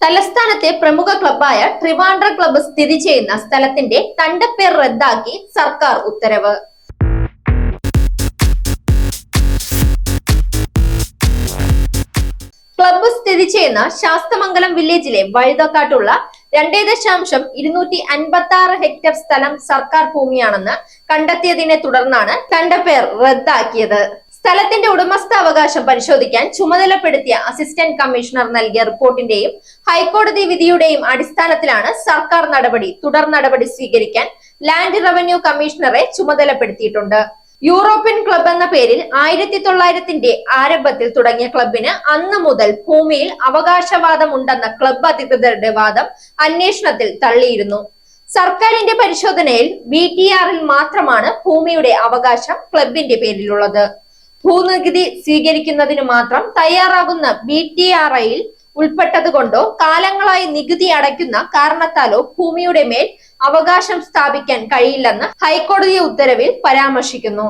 തലസ്ഥാനത്തെ പ്രമുഖ ക്ലബായ ട്രിവാൻഡ്ര ക്ലബ്ബ് സ്ഥിതി ചെയ്യുന്ന സ്ഥലത്തിന്റെ തണ്ടപ്പേർ റദ്ദാക്കി സർക്കാർ ഉത്തരവ്. ക്ലബ്ബ് സ്ഥിതി ചെയ്യുന്ന ശാസ്തമംഗലം വില്ലേജിലെ വഴുതക്കാട്ടുള്ള രണ്ടേ ദശാംശം ഇരുന്നൂറ്റി അൻപത്തി ആറ് ഹെക്ടർ സ്ഥലം സർക്കാർ ഭൂമിയാണെന്ന് കണ്ടെത്തിയതിനെ തുടർന്നാണ് തണ്ടപ്പേർ റദ്ദാക്കിയത്. സ്ഥലത്തിന്റെ ഉടമസ്ഥാവകാശം പരിശോധിക്കാൻ ചുമതലപ്പെടുത്തിയ അസിസ്റ്റന്റ് കമ്മീഷണർ നൽകിയ റിപ്പോർട്ടിന്റെയും ഹൈക്കോടതി വിധിയുടെയും അടിസ്ഥാനത്തിലാണ് സർക്കാർ നടപടി തുടർ നടപടി സ്വീകരിക്കാൻ ലാൻഡ് റവന്യൂ കമ്മീഷണറെ ചുമതലപ്പെടുത്തിയിട്ടുണ്ട്. യൂറോപ്യൻ ക്ലബ് എന്ന പേരിൽ ആയിരത്തി തൊള്ളായിരത്തിന്റെ ആരംഭത്തിൽ തുടങ്ങിയ ക്ലബിന് അന്ന് മുതൽ ഭൂമിയിൽ അവകാശവാദം ഉണ്ടെന്ന ക്ലബ് അധികൃതരുടെ വാദം അന്വേഷണത്തിൽ തള്ളിയിരുന്നു. സർക്കാരിന്റെ പരിശോധനയിൽ ബി ടി ആറിൽ മാത്രമാണ് ഭൂമിയുടെ അവകാശം ക്ലബിന്റെ പേരിലുള്ളത്. ഭൂനികുതി സ്വീകരിക്കുന്നതിന് മാത്രം തയ്യാറാകുന്ന ബി ടി ആർ ഐയിൽ ഉൾപ്പെട്ടതുകൊണ്ടോ കാലങ്ങളായി നികുതി അടയ്ക്കുന്ന കാരണത്താലോ ഭൂമിയുടെ മേൽ അവകാശം സ്ഥാപിക്കാൻ കഴിയില്ലെന്ന് ഹൈക്കോടതി ഉത്തരവിൽ പരാമർശിക്കുന്നു.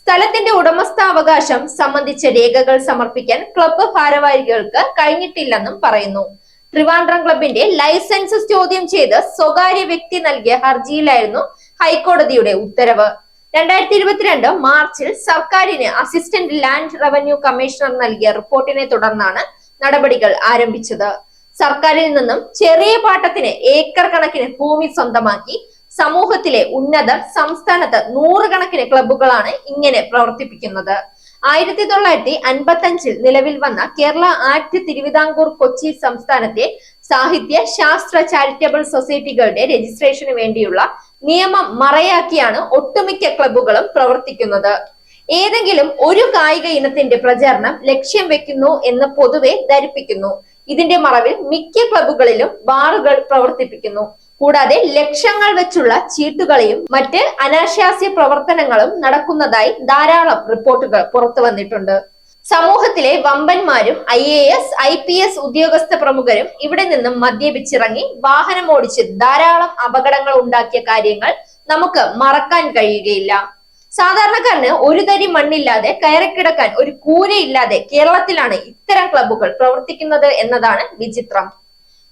സ്ഥലത്തിന്റെ ഉടമസ്ഥാവകാശം സംബന്ധിച്ച രേഖകൾ സമർപ്പിക്കാൻ ക്ലബ്ബ് ഭാരവാഹികൾക്ക് കഴിഞ്ഞിട്ടില്ലെന്നും പറയുന്നു. ട്രിവാൻഡ്രം ക്ലബിന്റെ ലൈസൻസ് ചോദ്യം ചെയ്ത് സ്വകാര്യ വ്യക്തി നൽകിയ ഹർജിയിലായിരുന്നു ഹൈക്കോടതിയുടെ ഉത്തരവ്. രണ്ടായിരത്തി ഇരുപത്തിരണ്ട് മാർച്ചിൽ സർക്കാരിന് അസിസ്റ്റന്റ് ലാൻഡ് റവന്യൂ കമ്മീഷണർ നൽകിയ റിപ്പോർട്ടിനെ തുടർന്നാണ് നടപടികൾ ആരംഭിച്ചത്. സർക്കാരിൽ നിന്നും ചെറിയ പാട്ടത്തിന് ഏക്കർ കണക്കിന് ഭൂമി സ്വന്തമാക്കി സമൂഹത്തിലെ ഉന്നതർ സംസ്ഥാനത്ത് നൂറുകണക്കിന് ക്ലബ്ബുകളാണ് ഇങ്ങനെ പ്രവർത്തിപ്പിക്കുന്നത്. ആയിരത്തി തൊള്ളായിരത്തി അൻപത്തി അഞ്ചിൽ നിലവിൽ വന്ന കേരള ആറ്റ് തിരുവിതാംകൂർ കൊച്ചി സംസ്ഥാനത്തെ സാഹിത്യ ശാസ്ത്ര ചാരിറ്റബിൾ സൊസൈറ്റികളുടെ രജിസ്ട്രേഷന് വേണ്ടിയുള്ള നിയമം മറയാക്കിയാണ് ഒട്ടുമിക്ക ക്ലബ്ബുകളും പ്രവർത്തിക്കുന്നത്. ഏതെങ്കിലും ഒരു കായിക ഇനത്തിന്റെ പ്രചാരണം ലക്ഷ്യം വെക്കുന്നു എന്ന് പൊതുവെ ധരിപ്പിക്കുന്നു. ഇതിന്റെ മറവിൽ മിക്ക ക്ലബ്ബുകളിലും ബാറുകൾ പ്രവർത്തിപ്പിക്കുന്നു. കൂടാതെ ലക്ഷങ്ങൾ വെച്ചുള്ള ചീട്ടുകളെയും മറ്റ് അനാശാസ്യ പ്രവർത്തനങ്ങളും നടക്കുന്നതായി ധാരാളം റിപ്പോർട്ടുകൾ പുറത്തു വന്നിട്ടുണ്ട്. സമൂഹത്തിലെ വമ്പന്മാരും I A S I P S ഉദ്യോഗസ്ഥ പ്രമുഖരും ഇവിടെ നിന്നും മദ്യപിച്ചിറങ്ങി വാഹനമോടിച്ച് ധാരാളം അപകടങ്ങൾ ഉണ്ടാക്കിയ കാര്യങ്ങൾ നമുക്ക് മറക്കാൻ കഴിയുകയില്ല. സാധാരണക്കാരന് ഒരു തരി മണ്ണില്ലാതെ കയറിക്കിടക്കാൻ ഒരു കൂരയില്ലാതെ കേരളത്തിലാണ് ഇത്തരം ക്ലബ്ബുകൾ പ്രവർത്തിക്കുന്നത് എന്നതാണ് വിചിത്രം.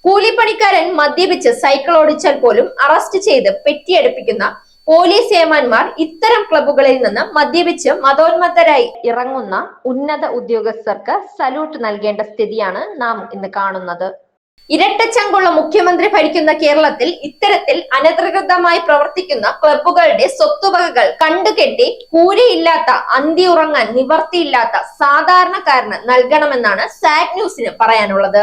കൂലിപ്പണിക്കാരൻ മദ്യപിച്ച് സൈക്കിൾ ഓടിച്ചാൽ പോലും അറസ്റ്റ് ചെയ്ത് പെറ്റിയടുപ്പിക്കുന്ന പോലീസ് ഏമാന്മാർ ഇത്തരം ക്ലബുകളിൽ നിന്ന് മദ്യപിച്ച് മതോന്മത്തരായി ഇറങ്ങുന്ന ഉന്നത ഉദ്യോഗസ്ഥർക്ക് സല്യൂട്ട് നൽകേണ്ട സ്ഥിതിയാണ് നാം ഇന്ന് കാണുന്നത്. ഇരട്ടച്ചങ്കുള്ള മുഖ്യമന്ത്രി ഭരിക്കുന്ന കേരളത്തിൽ ഇത്തരത്തിൽ അനധികൃതമായി പ്രവർത്തിക്കുന്ന ക്ലബ്ബുകളുടെ സ്വത്തുവകകൾ കണ്ടുകെട്ടി കൂരയില്ലാത്ത അന്തി ഉറങ്ങാൻ നിവർത്തിയില്ലാത്ത സാധാരണക്കാരന് നൽകണമെന്നാണ് സാറ്റ് ന്യൂസിന് പറയാനുള്ളത്.